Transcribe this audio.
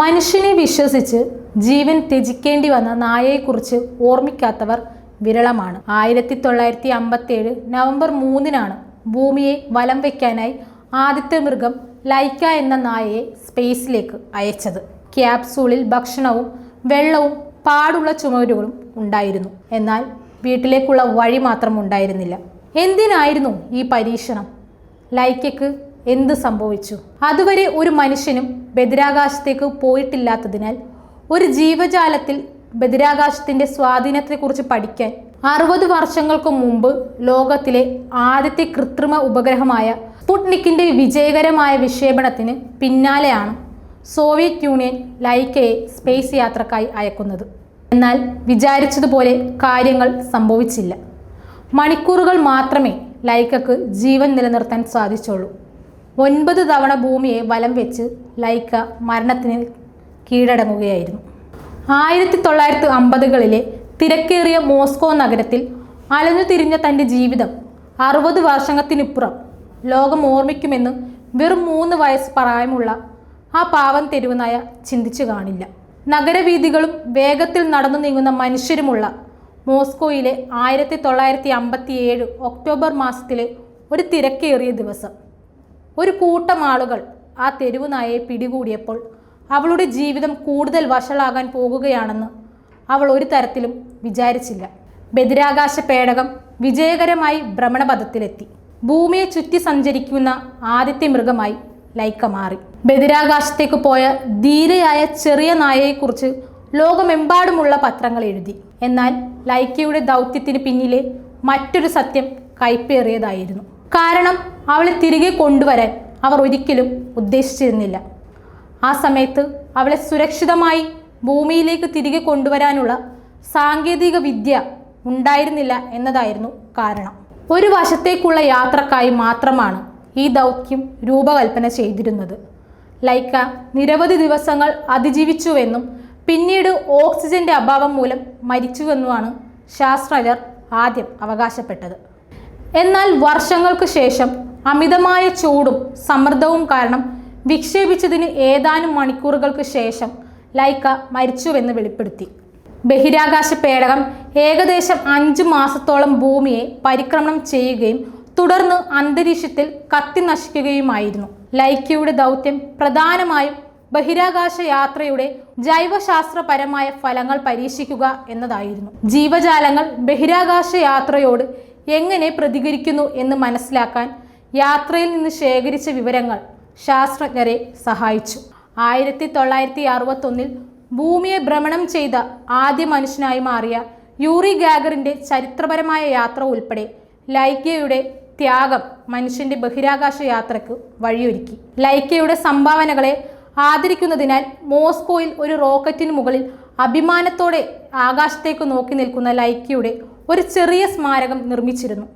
മനുഷ്യനെ വിശ്വസിച്ച് ജീവൻ ത്യജിക്കേണ്ടി വന്ന നായയെക്കുറിച്ച് ഓർമ്മിക്കാത്തവർ വിരളമാണ്. ആയിരത്തി തൊള്ളായിരത്തി അമ്പത്തേഴ് നവംബർ മൂന്നിനാണ് ഭൂമിയെ വലം വയ്ക്കാനായി ആദ്യത്തെ മൃഗം ലൈക്ക എന്ന നായയെ സ്പേസിലേക്ക് അയച്ചത്. ക്യാപ്സൂളിൽ ഭക്ഷണവും വെള്ളവും പാടുള്ള ചുമരുകളും ഉണ്ടായിരുന്നു. എന്നാൽ വീട്ടിലേക്കുള്ള വഴി മാത്രം ഉണ്ടായിരുന്നില്ല. എന്തിനായിരുന്നു ഈ പരീക്ഷണം? ലൈക്കയ്ക്ക് എന്ത് സംഭവിച്ചു? അതുവരെ ഒരു മനുഷ്യനും ബഹിരാകാശത്തേക്ക് പോയിട്ടില്ലാത്തതിനാൽ ഒരു ജീവജാലത്തിൽ ബഹിരാകാശത്തിന്റെ സ്വാധീനത്തെക്കുറിച്ച് പഠിക്കാൻ അറുപത് വർഷങ്ങൾക്ക് മുമ്പ് ലോകത്തിലെ ആദ്യത്തെ കൃത്രിമ ഉപഗ്രഹമായ സ്പുട്നിക്കിന്റെ വിജയകരമായ വിക്ഷേപണത്തിന് പിന്നാലെയാണ് സോവിയറ്റ് യൂണിയൻ ലൈക്കയെ സ്പേസ് യാത്രക്കായി അയക്കുന്നത്. എന്നാൽ വിചാരിച്ചതുപോലെ കാര്യങ്ങൾ സംഭവിച്ചില്ല. മണിക്കൂറുകൾ മാത്രമേ ലൈക്കക്ക് ജീവൻ നിലനിർത്താൻ സാധിച്ചുള്ളൂ. ഒൻപത് തവണ ഭൂമിയെ വലം വെച്ച് ലൈക്ക മരണത്തിന് കീഴടങ്ങുകയായിരുന്നു. ആയിരത്തി തൊള്ളായിരത്തി അമ്പതുകളിലെ തിരക്കേറിയ മോസ്കോ നഗരത്തിൽ അലഞ്ഞു തിരിഞ്ഞ തന്റെ ജീവിതം അറുപത് വർഷങ്ങൾക്കിനിപ്പുറം ലോകം ഓർമ്മിക്കുമെന്ന് വെറും മൂന്ന് വയസ്സ് പ്രായമുള്ള ആ പാവം തെരുവുനായ ചിന്തിച്ചു കാണില്ല. നഗരവീഥികളും വേഗത്തിൽ നടന്നു നീങ്ങുന്ന മനുഷ്യരുമുള്ള മോസ്കോയിലെ ആയിരത്തി തൊള്ളായിരത്തി അമ്പത്തി ഏഴ് ഒക്ടോബർ മാസത്തിലെ ഒരു തിരക്കേറിയ ദിവസം. ഒരു കൂട്ടം ആളുകൾ ആ തെരുവ് നായയെ പിടികൂടിയപ്പോൾ അവളുടെ ജീവിതം കൂടുതൽ വഷളാകാൻ പോകുകയാണെന്ന് അവൾ ഒരു തരത്തിലും വിചാരിച്ചില്ല. ബഹിരാകാശ പേടകം വിജയകരമായി ഭ്രമണപഥത്തിലെത്തി. ഭൂമിയെ ചുറ്റി സഞ്ചരിക്കുന്ന ആദ്യത്തെ മൃഗമായി ലൈക്ക മാറി. ബഹിരാകാശത്തേക്ക് പോയ ധീരയായ ചെറിയ നായയെക്കുറിച്ച് ലോകമെമ്പാടുമുള്ള പത്രങ്ങൾ എഴുതി. എന്നാൽ ലൈക്കയുടെ ദൗത്യത്തിന് പിന്നിലെ മറ്റൊരു സത്യം കൈപ്പേറിയതായിരുന്നു. കാരണം അവളെ തിരികെ കൊണ്ടുവരാൻ അവർ ഒരിക്കലും ഉദ്ദേശിച്ചിരുന്നില്ല. ആ സമയത്ത് അവളെ സുരക്ഷിതമായി ഭൂമിയിലേക്ക് തിരികെ കൊണ്ടുവരാനുള്ള സാങ്കേതിക വിദ്യ ഉണ്ടായിരുന്നില്ല എന്നതായിരുന്നു കാരണം. ഒരു വശത്തേക്കുള്ള യാത്രക്കായി മാത്രമാണ് ഈ ദൗത്യം രൂപകൽപ്പന ചെയ്തിരുന്നത്. ലൈക്ക നിരവധി ദിവസങ്ങൾ അതിജീവിച്ചുവെന്നും പിന്നീട് ഓക്സിജന്റെ അഭാവം മൂലം മരിച്ചുവെന്നുമാണ് ശാസ്ത്രജ്ഞർ ആദ്യം അവകാശപ്പെട്ടത്. എന്നാൽ വർഷങ്ങൾക്ക് ശേഷം അമിതമായ ചൂടും സമ്മർദ്ദവും കാരണം വിക്ഷേപിച്ചതിന് ഏതാനും മണിക്കൂറുകൾക്ക് ശേഷം ലൈക്ക മരിച്ചുവെന്ന് വെളിപ്പെടുത്തി. ബഹിരാകാശ പേടകം ഏകദേശം അഞ്ച് മാസത്തോളം ഭൂമിയെ പരിക്രമണം ചെയ്യുകയും തുടർന്ന് അന്തരീക്ഷത്തിൽ കത്തി നശിക്കുകയുമായിരുന്നു. ലൈക്കയുടെ ദൗത്യം പ്രധാനമായും ബഹിരാകാശ യാത്രയുടെ ജൈവശാസ്ത്രപരമായ ഫലങ്ങൾ പരീക്ഷിക്കുക എന്നതായിരുന്നു. ജീവജാലങ്ങൾ ബഹിരാകാശ യാത്രയോട് എങ്ങനെ പ്രതികരിക്കുന്നു എന്ന് മനസ്സിലാക്കാൻ യാത്രയിൽ നിന്ന് ശേഖരിച്ച വിവരങ്ങൾ ശാസ്ത്രജ്ഞരെ സഹായിച്ചു. ആയിരത്തി തൊള്ളായിരത്തി അറുപത്തൊന്നിൽ ഭൂമിയെ ഭ്രമണം ചെയ്ത ആദ്യ മനുഷ്യനായി മാറിയ യൂറി ഗാഗറിന്റെ ചരിത്രപരമായ യാത്ര ഉൾപ്പെടെ ലൈക്കയുടെ ത്യാഗം മനുഷ്യന്റെ ബഹിരാകാശ യാത്രയ്ക്ക് വഴിയൊരുക്കി. ലൈക്കയുടെ സംഭാവനകളെ ആദരിക്കുന്നതിനാൽ മോസ്കോയിൽ ഒരു റോക്കറ്റിന് മുകളിൽ അഭിമാനത്തോടെ ആകാശത്തേക്ക് നോക്കി നിൽക്കുന്ന ലൈക്കയുടെ ഒരു ചെറിയ സ്മാരകം നിർമ്മിച്ചിരുന്നു.